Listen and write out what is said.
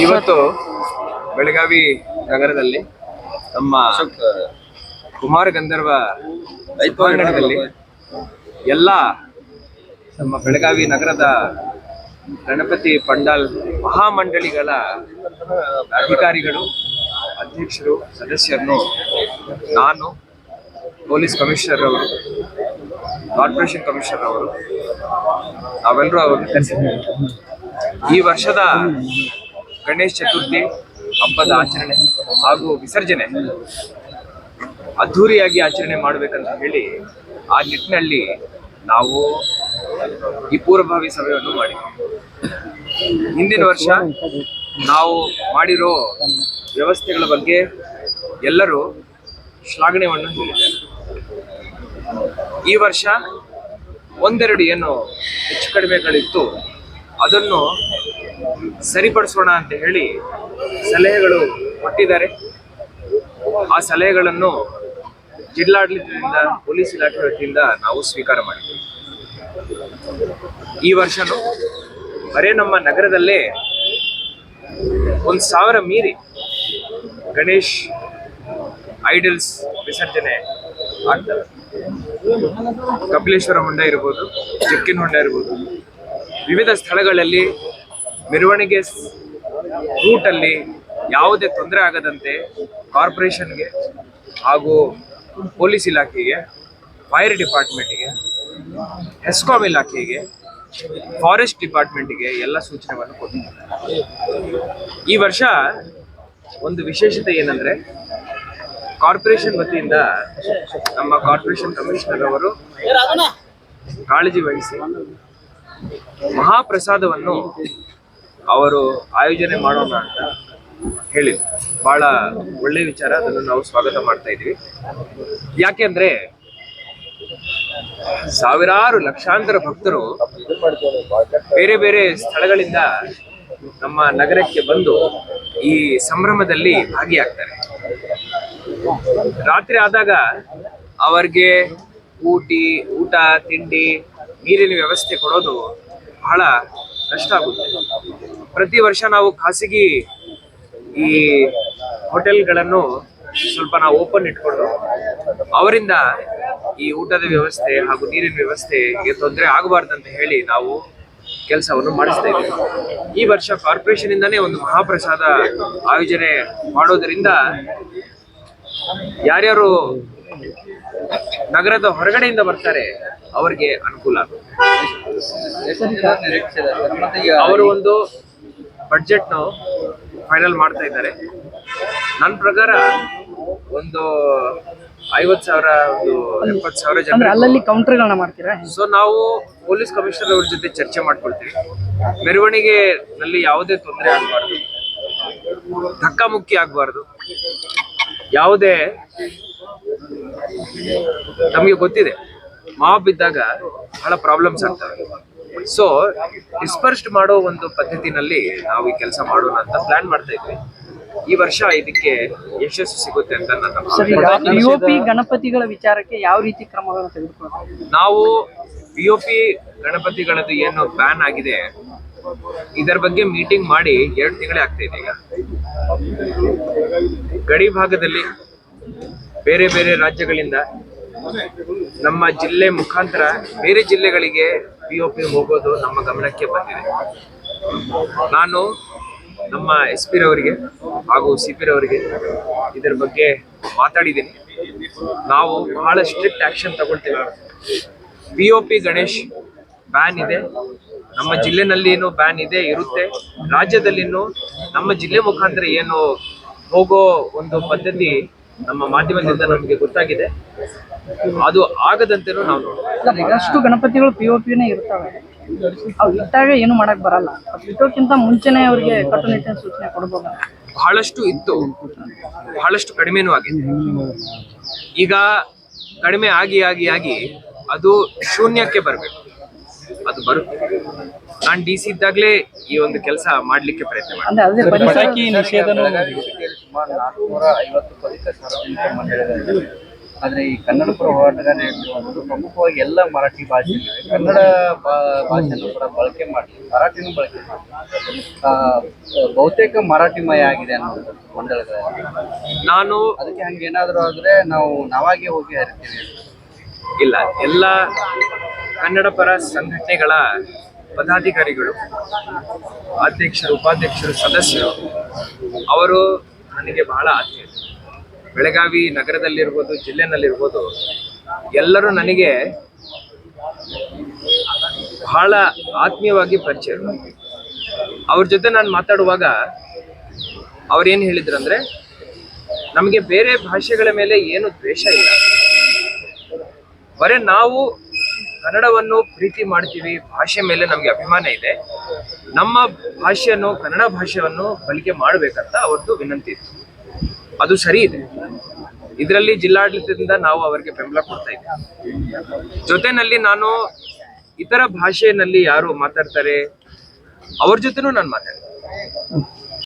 ಇವತ್ತು ಬೆಳಗಾವಿ ನಗರದಲ್ಲಿ ನಮ್ಮ ಕುಮಾರ ಗಂಧರ್ವ ನಗರದಲ್ಲಿ ಎಲ್ಲ ನಮ್ಮ ಬೆಳಗಾವಿ ನಗರದ ಗಣಪತಿ ಪಂಡಾಲ್ ಮಹಾಮಂಡಳಿಗಳ ಅಧಿಕಾರಿಗಳು, ಅಧ್ಯಕ್ಷರು, ಸದಸ್ಯರನ್ನು ನಾನು, ಪೊಲೀಸ್ ಕಮಿಷನರ್ ಅವರು, ಕಾರ್ಪೊರೇಷನ್ ಕಮಿಷನರ್ ಅವರು, ನಾವೆಲ್ಲರೂ ಅವರು ಈ ವರ್ಷದ ಗಣೇಶ ಚತುರ್ಥಿ ಹಬ್ಬದ ಆಚರಣೆ ಹಾಗೂ ವಿಸರ್ಜನೆ ಅದ್ಧೂರಿಯಾಗಿ ಆಚರಣೆ ಮಾಡಬೇಕಂತ ಹೇಳಿ ಆ ನಿಟ್ಟಿನಲ್ಲಿ ನಾವು ಈ ಪೂರ್ವಭಾವಿ ಸಭೆಯನ್ನು ಮಾಡಿದ್ವಿ. ಹಿಂದಿನ ವರ್ಷ ನಾವು ಮಾಡಿರೋ ವ್ಯವಸ್ಥೆಗಳ ಬಗ್ಗೆ ಎಲ್ಲರೂ ಶ್ಲಾಘನೆಯನ್ನು ಹೇಳಿದ್ದಾರೆ. ಈ ವರ್ಷ ಒಂದೆರಡು ಏನು ಹೆಚ್ಚು ಕಡಿಮೆಗಳಿತ್ತು ಅದನ್ನು ಸರಿಪಡಿಸೋಣ ಅಂತ ಹೇಳಿ ಸಲಹೆಗಳು ಕೊಟ್ಟಿದ್ದಾರೆ. ಆ ಸಲಹೆಗಳನ್ನು ಜಿಲ್ಲಾಡಳಿತದಿಂದ, ಪೊಲೀಸ್ ಇಲಾಖೆ ನಾವು ಸ್ವೀಕಾರ ಮಾಡಿದ್ದೀವಿ. ಈ ವರ್ಷನೂ ಬರೇ ನಮ್ಮ ನಗರದಲ್ಲೇ ಒಂದು ಸಾವಿರ ಮೀರಿ ಗಣೇಶ್ ಐಡಲ್ಸ್ ವಿಸರ್ಜನೆ ಆಗ್ತವೆ ಕಪಿಲೇಶ್ವರ ಹೊಂಡ ಇರ್ಬೋದು, ಚಿಕ್ಕಿನ ಹೊಂಡ ಇರ್ಬೋದು. ವಿವಿಧ ಸ್ಥಳಗಳಲ್ಲಿ ಮೆರವಣಿಗೆ ರೂಟಲ್ಲಿ ಯಾವುದೇ ತೊಂದರೆ ಆಗದಂತೆ ಕಾರ್ಪೊರೇಷನ್ಗೆ ಹಾಗೂ ಪೊಲೀಸ್ ಇಲಾಖೆಗೆ, ಫೈರ್ ಡಿಪಾರ್ಟ್ಮೆಂಟಿಗೆ ಹೆಸ್ಕಾಮ್ ಇಲಾಖೆಗೆ, ಫಾರೆಸ್ಟ್ ಡಿಪಾರ್ಟ್ಮೆಂಟಿಗೆ ಎಲ್ಲ ಸೂಚನೆಗಳನ್ನು ಕೊಟ್ಟಿದ್ದಾರೆ. ಈ ವರ್ಷ ಒಂದು ವಿಶೇಷತೆ ಏನಂದರೆ ಕಾರ್ಪೊರೇಷನ್ ವತಿಯಿಂದ ನಮ್ಮ ಕಾರ್ಪೊರೇಷನ್ ಕಮಿಷನರ್ ಅವರು ಕಾಳಜಿ ವಹಿಸಿ ಮಹಾಪ್ರಸಾದವನ್ನು ಅವರು ಆಯೋಜನೆ ಮಾಡೋಣ ಅಂತ ಹೇಳಿದ್ರು ಬಹಳ ಒಳ್ಳೆ ವಿಚಾರ, ಅದನ್ನು ನಾವು ಸ್ವಾಗತ ಮಾಡ್ತಾ ಇದ್ದೀವಿ. ಯಾಕೆಂದ್ರೆ ಸಾವಿರಾರು ಲಕ್ಷಾಂತರ ಭಕ್ತರು ಬೇರೆ ಬೇರೆ ಸ್ಥಳಗಳಿಂದ ನಮ್ಮ ನಗರಕ್ಕೆ ಬಂದು ಈ ಸಂಭ್ರಮದಲ್ಲಿ ಭಾಗಿಯಾಗ್ತಾರೆ. ರಾತ್ರಿ ಆದಾಗ ಅವರಿಗೆ ಊಟಿ, ಊಟ, ತಿಂಡಿ ನೀರಿನ ವ್ಯವಸ್ಥೆ ಕೊಡೋದು ಬಹಳ ಕಷ್ಟ ಆಗುತ್ತೆ. ಪ್ರತಿ ವರ್ಷ ನಾವು ಖಾಸಗಿ ಈ ಹೋಟೆಲ್ಗಳನ್ನು ಸ್ವಲ್ಪ ನಾವು ಓಪನ್ ಇಟ್ಕೊಂಡು ಅವರಿಂದ ಈ ಊಟದ ವ್ಯವಸ್ಥೆ ಹಾಗೂ ನೀರಿನ ವ್ಯವಸ್ಥೆಗೆ ತೊಂದರೆ ಆಗಬಾರ್ದಂತ ಹೇಳಿ ನಾವು ಕೆಲಸವನ್ನು ಮಾಡಿಸ್ತಾ ಇದ್ದೀವಿ. ಈ ವರ್ಷ ಕಾರ್ಪೊರೇಷನ್ ಇಂದಾನೇ ಒಂದು ಮಹಾಪ್ರಸಾದ ಆಯೋಜನೆ ಮಾಡೋದರಿಂದ ಯಾರ್ಯಾರು ನಗರದ ಹೊರಗಡೆಯಿಂದ ಬರ್ತಾರೆ ಅವರಿಗೆ ಅನುಕೂಲ ಆಗುತ್ತೆ. ಅವರು ಒಂದು ಬಡ್ಜೆಟ್ ಫೈನಲ್ ಮಾಡ್ತಾ ಇದ್ದಾರೆ. ನನ್ನ ಪ್ರಕಾರ ಒಂದು ಐವತ್ ಸಾವಿರ ಒಂದು ಎಪ್ಪತ್ತು ಸಾವಿರ ಜನ ಅಲ್ಲಲ್ಲಿ ಕೌಂಟರ್ಗಳನ್ನ ಮಾಡ್ತೀರಾ? ಸೊ ನಾವು ಪೊಲೀಸ್ ಕಮಿಷನರ್ ಅವ್ರ ಜೊತೆ ಚರ್ಚೆ ಮಾಡ್ಕೊಳ್ತೀವಿ. ಮೆರವಣಿಗೆ ನಲ್ಲಿ ಯಾವುದೇ ತೊಂದರೆ ಆಗಬಾರ್ದು. ಧಕ್ಕಾಮುಕ್ಕಿ ಆಗಬಾರ್ದು. ಯಾವುದೇ ನಮಗೆ ಗೊತ್ತಿದೆ. ಮಾಬ್ ಇದ್ದಾಗ ಬಹಳ ಪ್ರಾಬ್ಲಮ್ಸ್ ಆಗ್ತವೆ. ಸೊ ಡಿಸ್ಪರ್ಸ್ಡ್ ಮಾಡೋ ಒಂದು ಪದ್ಧತಿನಲ್ಲಿ ನಾವು ಈ ಕೆಲಸ ಮಾಡೋಣ ಅಂತ ಪ್ಲಾನ್ ಮಾಡ್ತಾ ಇದ್ವಿ. ಈ ವರ್ಷ ಇದಕ್ಕೆ ಯಶಸ್ಸು ಸಿಗುತ್ತೆ ಅಂತ ನನ್ನ ಸರಿ ಭಾವನೆ. ಪಿ ಪಿ ಗಣಪತಿಗಳ ವಿಚಾರಕ್ಕೆ ಯಾವ ರೀತಿ ಕ್ರಮಗಳನ್ನು ತೆಗೆದುಕೊಳ್ಳಬೇಕು ನಾವು ಪಿ ಒ ಪಿ ಗಣಪತಿಗಳದ್ದು ಏನು ಬ್ಯಾನ್ ಆಗಿದೆ ಇದರ ಬಗ್ಗೆ ಮೀಟಿಂಗ್ ಮಾಡಿ ಎರಡು ತಿಂಗಳೇ ಆಗ್ತಾ ಇದೆ ಈಗ. ಗಡಿ ಭಾಗದಲ್ಲಿ ಬೇರೆ ಬೇರೆ ರಾಜ್ಯಗಳಿಂದ ನಮ್ಮ ಜಿಲ್ಲೆ ಮುಖಾಂತರ ಬೇರೆ ಜಿಲ್ಲೆಗಳಿಗೆ ಪಿ ಒ ಪಿ ಹೋಗೋದು ನಮ್ಮ ಗಮನಕ್ಕೆ ಬಂದಿದೆ. ನಾನು ನಮ್ಮ ಎಸ್ ಪಿ ರವರಿಗೆ ಹಾಗೂ ಸಿ ಪಿ ರವರಿಗೆ ಇದರ ಬಗ್ಗೆ ಮಾತಾಡಿದ್ದೀನಿ. ನಾವು ಬಹಳ strict action ತಗೊಳ್ತೇವೆ. P O P Ganesh ban ಇದೆ. ನಮ್ಮ ಜಿಲ್ಲೆನಲ್ಲಿನೂ ಬ್ಯಾನ್ ಇದೆ, ಇರುತ್ತೆ. ರಾಜ್ಯದಲ್ಲಿನೂ ನಮ್ಮ ಜಿಲ್ಲೆ ಮುಖಾಂತರ ಏನು ಹೋಗೋ ಒಂದು ಪದ್ಧತಿ ನಮ್ಮ ಮಾಧ್ಯಮದಿಂದ ನಮಗೆ ಗೊತ್ತಾಗಿದೆ. ಅದು ಆಗದಂತೆನೂ ನಾವು ನೋಡೋಣ ಅಷ್ಟು ಗಣಪತಿಗಳು ಪಿ ಒ ಪಿನೇ ಇರ್ತವೆ. ಅವು ಇಟ್ಟಾಗ ಏನು ಮಾಡಕ್ ಬರಲ್ಲ. ಅದ್ ಇಟ್ಟೋಕ್ಕಿಂತ ಮುಂಚೆನೆ ಅವ್ರಿಗೆ ಕಟ್ಟುನಿಟ್ಟಿನ ಸೂಚನೆ ಕೊಡ್ಬೋದು. ಬಹಳಷ್ಟು ಇತ್ತು. ಬಹಳಷ್ಟು ಕಡಿಮೆನೂ ಆಗಿದೆ. ಈಗ ಕಡಿಮೆ ಆಗಿ ಆಗಿ ಆಗಿ ಅದು ಶೂನ್ಯಕ್ಕೆ ಬರಬೇಕು. ಅದು ಬರುತ್ತೆ. ನಾನು ಡಿ ಸಿ ಇದ್ದಾಗಲೇ ಈ ಒಂದು ಕೆಲಸ ಮಾಡ್ಲಿಕ್ಕೆ ಪ್ರಯತ್ನ ಮಾಡಿ ಸುಮಾರು ನಾಲ್ಕುನೂರ ಐವತ್ತು ಪದಿತ ಸಾರ್ವಜನಿಕ ಮಂಡಳಿಗಳಿವೆ ಆದರೆ ಈ ಕನ್ನಡ ಪರ ಹೋರಾಟಗಾರ ಹೇಳ್ತಿರುವಂಥದ್ದು ಪ್ರಮುಖವಾಗಿ ಎಲ್ಲ ಮರಾಠಿ ಭಾಷೆ ಕನ್ನಡ ಭಾಷೆಯನ್ನು ಕೂಡ ಬಳಕೆ ಮಾಡಿ ಮರಾಠಿನೂ ಬಳಕೆ ಮಾಡಿ. ಬಹುತೇಕ ಮರಾಠಿಮಯ ಆಗಿದೆ ಅನ್ನೋದು ಮಂಡಳಗಳಲ್ಲಿ ನಾನು ಅದಕ್ಕೆ ಹಂಗೆ ಏನಾದರೂ ಆದರೆ ನಾವು ನಾವಾಗೇ ಹೋಗಿ ಹರಿತೀವಿ ಇಲ್ಲ ಎಲ್ಲ ಕನ್ನಡ ಪರ ಸಂಘಟನೆಗಳ ಪದಾಧಿಕಾರಿಗಳು ಅಧ್ಯಕ್ಷರು ಉಪಾಧ್ಯಕ್ಷರು ಸದಸ್ಯರು ಅವರು ನನಗೆ ಬಹಳ ಆತ್ಮೀಯರು ಬೆಳಗಾವಿ ನಗರದಲ್ಲಿರ್ಬೋದು, ಜಿಲ್ಲೆನಲ್ಲಿರ್ಬೋದು, ಎಲ್ಲರೂ ನನಗೆ ಬಹಳ ಆತ್ಮೀಯವಾಗಿ ಪರಿಚಯ ಅವ್ರ ಜೊತೆ ನಾನು ಮಾತಾಡುವಾಗ ಅವ್ರೇನು ಹೇಳಿದ್ರಂದ್ರೆ, ನಮಗೆ ಬೇರೆ ಭಾಷೆಗಳ ಮೇಲೆ ಏನು ದ್ವೇಷ ಇಲ್ಲ. ಬರೀ ನಾವು ಕನ್ನಡವನ್ನು ಪ್ರೀತಿ ಮಾಡ್ತೀವಿ, ಭಾಷೆ ಮೇಲೆ ನಮಗೆ ಅಭಿಮಾನ ಇದೆ. ನಮ್ಮ ಭಾಷೆಯನ್ನು, ಕನ್ನಡ ಭಾಷೆಯನ್ನು ಬಳಕೆ ಮಾಡಬೇಕಂತ ಅವತ್ತು ವಿನಂತಿ ಇತ್ತು. ಅದು ಸರಿ ಇದೆ. ಇದರಲ್ಲಿ ಜಿಲ್ಲಾಡಳಿತದಿಂದ ನಾವು ಅವರಿಗೆ ಬೆಂಬಲ ಕೊಡ್ತಾ ಇದ್ದೀವಿ ಜೊತೆನಲ್ಲಿ ನಾನು ಇತರ ಭಾಷೆಯಲ್ಲಿ ಯಾರು ಮಾತಾಡ್ತಾರೆ, ಅವ್ರ ಜೊತೆನೂ ನಾನು ಮಾತಾಡ್ತೀನಿ.